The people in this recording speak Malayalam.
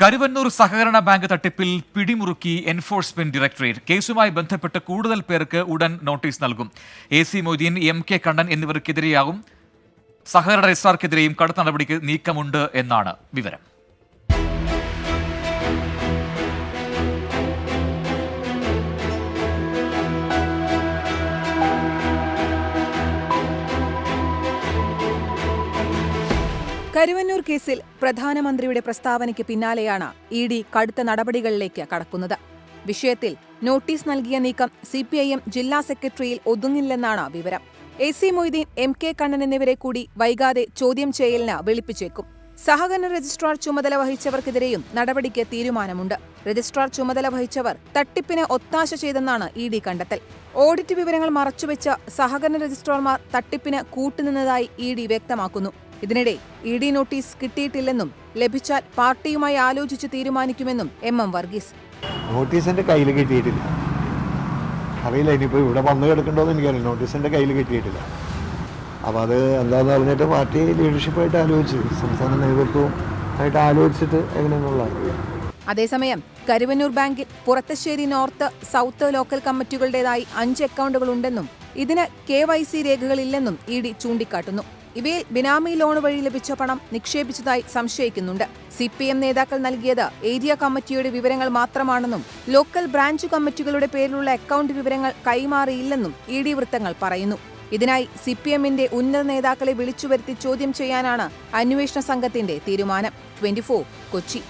കരുവന്നൂർ സഹകരണ ബാങ്ക് തട്ടിപ്പിൽ പിടിമുറുക്കി എൻഫോഴ്സ്മെന്റ് ഡയറക്ടറേറ്റ്. കേസുമായി ബന്ധപ്പെട്ട് കൂടുതൽ പേർക്ക് ഉടൻ നോട്ടീസ് നൽകും. A C Moideen M K Kannan എന്നിവർക്കെതിരെയാകും സഹകരണ രജിസ്ട്രാർക്കെതിരെയും കടുത്ത നടപടിക്ക് നീക്കമുണ്ട് എന്നാണ് വിവരം. കരുവന്നൂർ കേസിൽ പ്രധാനമന്ത്രിയുടെ പ്രസ്താവനയ്ക്ക് പിന്നാലെയാണ് ഇ ഡി കടുത്ത നടപടികളിലേക്ക് കടക്കുന്നത്. വിഷയത്തിൽ നോട്ടീസ് നൽകിയ നീക്കം സി പി ഐ എം ജില്ലാ സെക്രട്ടറിയിൽ ഒതുങ്ങില്ലെന്നാണ് വിവരം. A C Moideen M K Kannan എന്നിവരെ കൂടി വൈകാതെ ചോദ്യം ചെയ്യലിന് വിളിപ്പിച്ചേക്കും. സഹകരണ രജിസ്ട്രാർ ചുമതല വഹിച്ചവർക്കെതിരെയും നടപടിക്ക് തീരുമാനമുണ്ട്. രജിസ്ട്രാർ ചുമതല വഹിച്ചവർ തട്ടിപ്പിന് ഒത്താശ ചെയ്തെന്നാണ് ഇ ഡി കണ്ടെത്തൽ. ഓഡിറ്റ് വിവരങ്ങൾ മറച്ചുവെച്ച സഹകരണ രജിസ്ട്രാർമാർ തട്ടിപ്പിന് കൂട്ടുനിന്നതായി ഇ ഡി വ്യക്തമാക്കുന്നു. ഇതിനിടെ ഇ ഡി നോട്ടീസ് കിട്ടിയിട്ടില്ലെന്നും ലഭിച്ചാൽ പാർട്ടിയുമായി ആലോചിച്ച് തീരുമാനിക്കുമെന്നും എം എം വർഗീസ്. നോട്ടീസിന്റെ കയ്യിൽ കിട്ടിയിട്ടില്ല. അറിയില്ല ഇനിയിപ്പോൾ ഇവിടെ വന്ന് കിടക്കണ്ടോന്ന് എനിക്കറിയില്ല. നോട്ടീസിന്റെ കയ്യിൽ കിട്ടിയിട്ടില്ല. അപ്പോൾ അത് എന്താന്ന് പറഞ്ഞിട്ട് പാർട്ടി ലീഡർഷിപ്പായിട്ട് ആലോചിച്ച് സംസ്ഥാന നേതൃത്വവും ആയിട്ട് ആലോചിച്ചിട്ട് എങ്ങനെയെന്നുള്ള അതേസമയം കരുവന്നൂർ ബാങ്കിൽ പുറത്തശ്ശേരി നോർത്ത് സൗത്ത് ലോക്കൽ കമ്മിറ്റികളുടേതായി അഞ്ച് അക്കൗണ്ടുകൾ ഉണ്ടെന്നും ഇതിന് കെ വൈ സി രേഖകളില്ലെന്നും ഇ ഡി ചൂണ്ടിക്കാട്ടുന്നു. ഇവയിൽ ബിനാമി ലോൺ വഴി ലഭിച്ച പണം നിക്ഷേപിച്ചതായി സംശയിക്കുന്നുണ്ട്. സി പി എം നേതാക്കൾ നൽകിയത് ഏരിയ കമ്മിറ്റിയുടെ വിവരങ്ങൾ മാത്രമാണെന്നും ലോക്കൽ ബ്രാഞ്ച് കമ്മിറ്റികളുടെ പേരിലുള്ള അക്കൗണ്ട് വിവരങ്ങൾ കൈമാറിയില്ലെന്നും ഇ ഡി വൃത്തങ്ങൾ പറയുന്നു. ഇതിനായി സി പി എമ്മിന്റെ ഉന്നത നേതാക്കളെ വിളിച്ചുവരുത്തി ചോദ്യം ചെയ്യാനാണ് അന്വേഷണ സംഘത്തിന്റെ തീരുമാനം. ട്വന്റി കൊച്ചി.